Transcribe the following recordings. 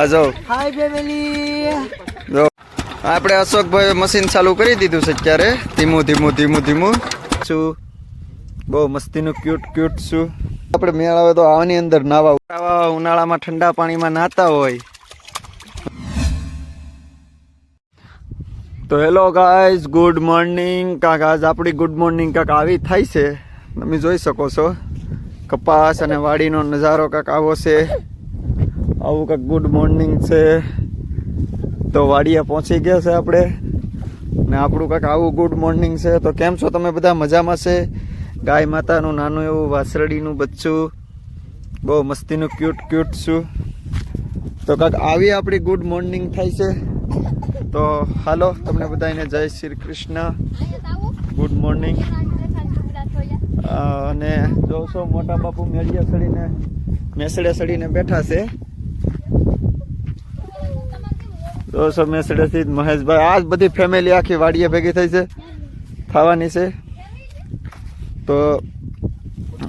આ જો હાય ફેમિલી જો આપણે અશોકભાઈ મશીન ચાલુ કરી દીધું છે અત્યારે. ધીમું ધીમું ધીમું ધીમું. શું? બહુ મસ્તીનું ક્યુટ ક્યુટ શું? આપણે મેળ આવે તો આવાની અંદર નાવા આવા ઉનાળામાં ઠંડા પાણીમાં નાતા હોય. તો હેલો ગાઈઝ ગુડ મોર્નિંગ કાંક આજ આપણી ગુડ મોર્નિંગ કાંક આવી થાય છે. તમે જોઈ શકો છો. કપાસ અને વાડીનો નજારો કાંક આવો છે. આવું કાક ગુડ મોર્નિંગ છે. તો વાડિયા પહોંચી ગયા છે આપણે. ને આપણું કાંઈક આવું ગુડ મોર્નિંગ છે. તો કેમ છો તમે બધા? મજામાં છે? ગાય માતાનું નાનું એવું વાસરડીનું બચ્ચું. બહુ મસ્તીનું ક્યુટ ક્યુટ છું. તો કાંઈક આવી આપણી ગુડ મોર્નિંગ થાય છે. તો હાલો, તમને બધાને જય શ્રી કૃષ્ણ. ગુડ મોર્નિંગ અને જોશો મોટા બાપુ મેળિયા સડીને મેસડે સડીને બેઠા છે. દોસ્તો મેસડેથી જ મહેશભાઈ. આ બધી ફેમિલી આખી વાડીએ ભેગી થઈ છે. થવાની છે. તો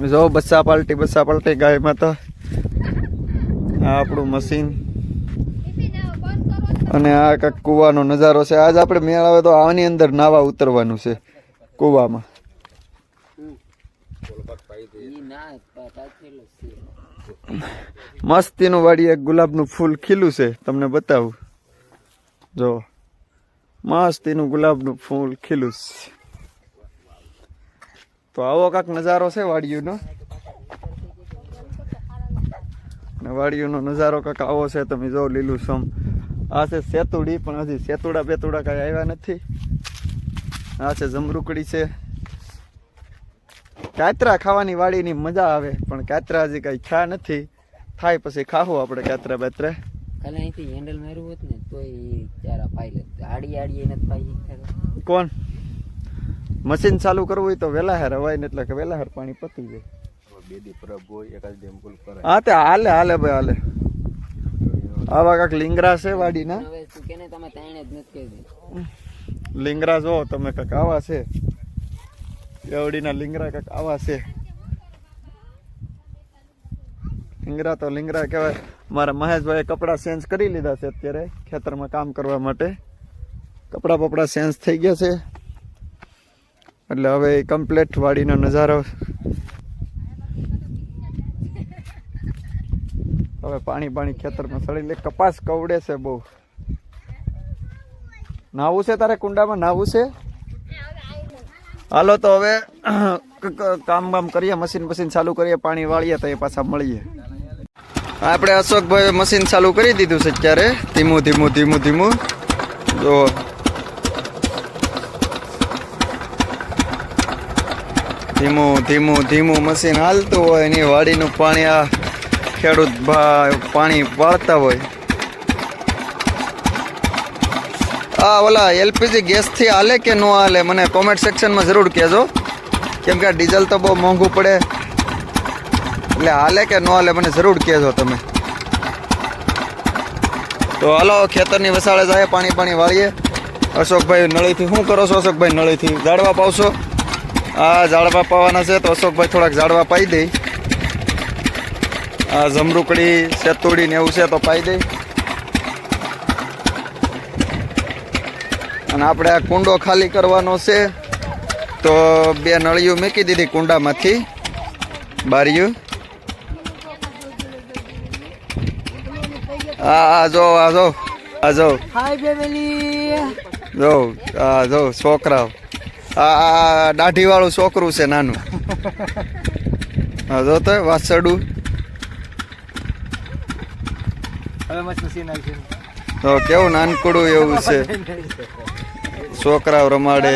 જો બસ્સા પાલટી બસ્સા પાલટી ગાય માતા. આ આપણું મશીન અને આ કાંઈક કૂવાનો નજારો છે. આજ આપણે મેળ આવે તો આની અંદર નાવા ઉતરવાનું છે. કૂવામાં. મસ્તીનું વાડી એક ગુલાબનું ફૂલ ખીલું છે. તમને બતાવું. જો મસ્તીનું ગુલાબનું ફૂલ ખીલું તો આવો કાંક નજારો છે વાડીઓનો? વાડીઓનો નજારો કાંક આવો છે, તમે જો, લીલું સમ. આ છે સેતુડી, પણ હજી સેતુડા બેતુડા કાંઈ આવ્યા નથી. આ છે જમરૂકડી છે. કાતરા ખાવાની વાડીની મજા આવે, પણ કાતરા હજી કાંઈ ખા નથી. થાય પછી ખાવું આપણે કાતરા બાતરા કાલે અહીંથી હેન્ડલ માર્યું હોત ને તોય એ ચારા પાઈ લે આડી આડી નથી પાઈ કોણ? મશીન ચાલુ કરવું હોય તો વેલા હેર હવાય ને એટલે કે વેલા હેર પાણી પતી જાય. હા તે હાલે હાલે ભાઈ હાલે. આવા કાંક લીંગરા છે વાડીના? હવે તું કેને તમે તાણે જ નથી કહી લીંગરા જો તમે કાક આવા છે. એવડીના લીંગરા કાક આવા છે. લીંગરા તો લીંગરા કહેવાય. મારા મહેશભાઈએ કપડાં ચેન્જ કરી લીધા છે અત્યારે ખેતરમાં કામ કરવા માટે. કપડાં બપડા ચેન્જ થઈ ગયા છે. એટલે હવે કમ્પ્લેટ વાડીનો નજારો. હવે પાણી પાણી ખેતરમાં સડી લે. કપાસ કવડે છે બહુ. નાવું છે તારે કુંડામાં? નાવું છે? હાલો તો હવે કામ બામ કરીએ, મશીન મશીન ચાલુ કરીએ, પાણી વાળીએ તો એ પાછા મળીએ. આપણે અશોકભાઈ મશીન ચાલુ કરી દીધું છે અત્યારે. ધીમું ધીમું ધીમું ધીમું. જો ધીમું ધીમું ધીમું મશીન હાલતું હોય એની વાડીનું પાણી આ ખેડૂત પાણી વાળતા હોય. આ ઓલા એલપીજી ગેસથી હાલે કે ન હાલે, મને કોમેન્ટ સેક્શનમાં જરૂર કહેજો. કેમ કે ડીઝલ તો બહુ મોંઘું પડે. એટલે હાલે કે ન હાલે મને જરૂર કહેજો તમે. તો હાલો, ખેતરની વસાળે જાય, પાણી પાણી વાળીએ. અશોકભાઈ નળીથી શું કરો છો? અશોકભાઈ નળીથી ઝાડવા પાવશો? આ ઝાડવા પાવાના છે, તો અશોકભાઈ થોડાક ઝાડવા પાઈ દઈ આ જમરૂકડી, સેતુડી ને એવું છે, તો પાઈ દઈ અને આપણે આ કુંડો ખાલી કરવાનો છે, તો બે નળીઓ મૂકી દીધી કુંડામાંથી. બારીયું આ જો આ જો આ જો. હાય ફેમિલી જો આ જો છોકરાઓ. આ દાઢી વાળું છોકરું છે નાનું. હા જો તો વાસડું તો કેવું નાનકડું એવું છે. છોકરાઓ રમાડે.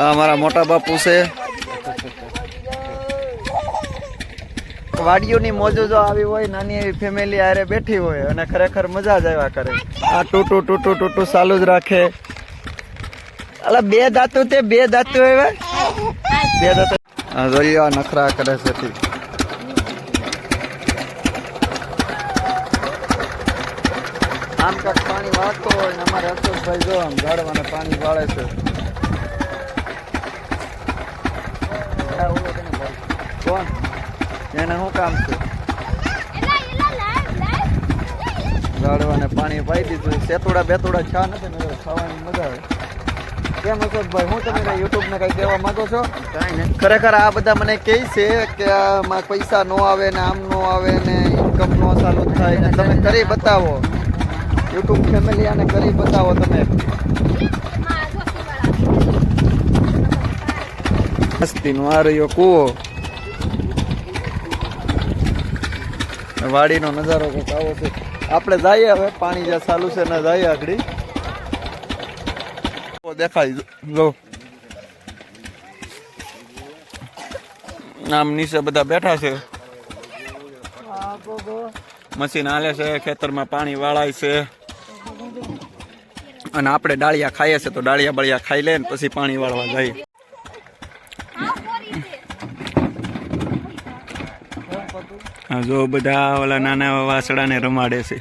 આ મારા મોટા બાપુ છે. વાડીઓની મોજો જો આવી હોય, નાની એવી ફેમિલી આરે બેઠી હોય અને ખરેખર મજા જ આવ્યા કરે. આ ટૂટુ ટૂટુ ટૂટુ ચાલુ જ રાખે. અલા, બે દાંતુ તે, બે દાંતુ એવા? બે દાંતુ. આ નખરા કરે છે. આમ કાંક પાણી વાળતો હોય ને અમારે અશોકભાઈ જો આમ ઝાડવાને પાણી વાળે છે કોણ એને શું કામ છે? લાડવાને પાણી પાઈ દીધું. સેતુડા બેતુડા છા નથી ને ખાવાની મજા આવે. કેમ અશોકભાઈ હું તમે યુટ્યુબ ને કઈ કહેવા માંગો છો? કાંઈ નથી ખરેખર આ બધા મને કહે છે કે આમાં પૈસા નો આવે ને આમ નો આવે ને ઇન્કમ નો ચાલુ થાય ને તમે કરી બતાવો. યુટ્યુબ ફેમિલી આને કરી બતાવો તમે. મસ્તીનો આ રહ્યો કૂવો. વાડીનો નજારો આવો છે. આપણે જઈએ હવે, પાણી જ્યાં ચાલુ છે ને જઈએ આગળ. દેખાય, જો. આમ નીચે બધા બેઠા છે. મશીન હાલે છે, ખેતરમાં પાણી વાળાય છે. અને આપણે ડાળિયા ખાઈએ છે, તો ડાળિયા બળિયા ખાઈ લે ને પછી પાણી વાળવા જઈએ. જો બધા ઓલા નાના વાસડાને રમાડે છે.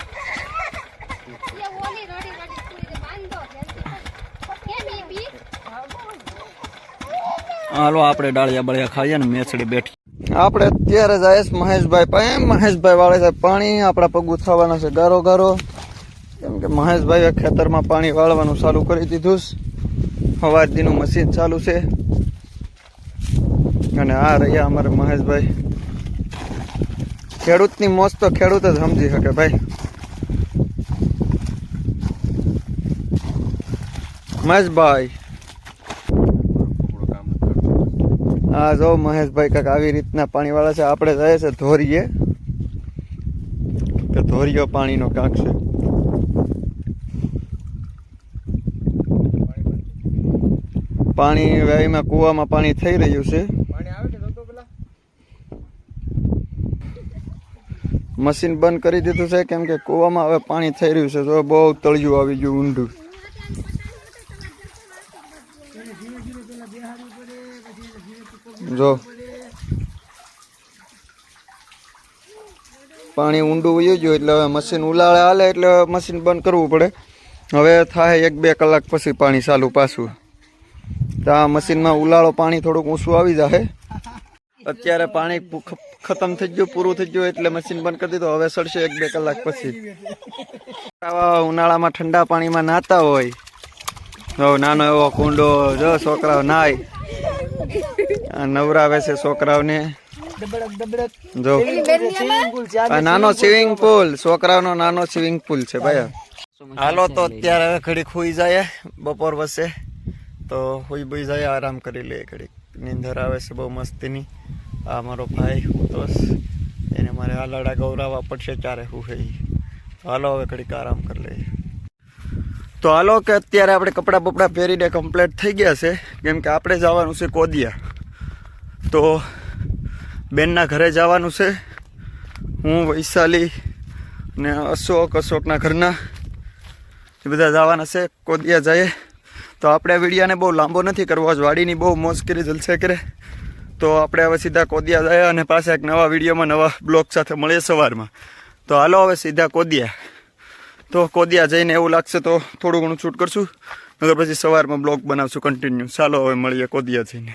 હાલો, આપણે ડાળિયા બળિયા ખાઈએ ને મેસડી બેઠી. આપણે અત્યારે જાય છે મહેશભાઈ પાસે. મહેશભાઈ વાળે છે પાણી, આપણા પગું થવાના છે ગારો ગારો. કેમ કે મહેશભાઈએ ખેતરમાં પાણી વાળવાનું ચાલુ કરી દીધું છે. હવારદીનું મશીન ચાલુ છે. અને આ રહ્યા અમારે મહેશભાઈ. ખેડૂતની મોજ તો ખેડૂત જ સમજી શકે ભાઈ. મહેશભાઈ. હા, જો મહેશભાઈ કાંક આવી રીતના પાણી વાળા છે, આપણે જાય છે ધોરીએ. કે ધોરીયો પાણીનો કાંક છે. પાણી વેહીમાં કૂવામાં પાણી થઈ રહ્યું છે. મશીન બંધ કરી દીધું છે, કેમ કે કૂવામાં હવે પાણી થઈ રહ્યું છે તો બહુ તળિયું આવી ગયું ઊંડું. જો. પાણી ઊંડું વયું ગયું એટલે હવે મશીન ઉલાળે હાલે એટલે મશીન બંધ કરવું પડે. હવે થાય એક બે કલાક પછી પાણી ચાલુ પાછું. તો આ મશીનમાં ઉલાળો પાણી થોડુંક ઊંચું આવી જાય અત્યારે પાણી ખતમ થઈ ગયું, પૂરું થઈ ગયું એટલે મશીન બંધ કરી દીધું. હવે સડશે એક બે કલાક પછી. આવા ઉનાળામાં ઠંડા પાણીમાં નાતા હોય. જો નાનો એવો કુંડો, જો છોકરાઓ નાય. નવરાવે છે છોકરાઓને. જો. નાનો સ્વિમિંગ પુલ છોકરાઓનો નાનો સ્વિમિંગ પુલ છે ભાઈ. હાલો તો અત્યારે હવે ઘડીક હુઈ જાય બપોર વસે તો હુઈ બુઈ જાય આરામ કરી લે ઘડીક. નીંદર આવે છે બહુ મસ્તીની. આ મારો ભાઈ, હું તો એને મારે આ લડા ગૌરાવા પડશે ચારે હું હે હાલો હવે ઘડીક આરામ કરી લઈએ. તો હાલો કે અત્યારે આપણે કપડાં બપડાં પહેરીને કમ્પ્લીટ થઈ ગયા છે. કેમ કે આપણે જવાનું છે કોદિયા. તો બેનના ઘરે જવાનું છે. હું, વૈશાલી ને અશોક, અશોકના ઘરના. એ બધા જવાના છે કોદિયા જઈએ. તો આપણે વિડીયાને બહુ લાંબો નથી કરવો. જ વાડીની બહુ મોજ કરી, જલસે કરે. તો આપણે હવે સીધા કોદિયા જાય અને પાછા એક નવા વિડીયોમાં નવા બ્લોગ સાથે મળીએ સવારમાં. તો હાલો હવે સીધા કોદિયા. તો કોદિયા જઈને એવું લાગશે તો થોડું ઘણું શૂટ કરશું. નગર પછી સવારમાં બ્લોગ બનાવશું કન્ટિન્યુ ચાલો હવે મળીએ કોદિયા જઈને.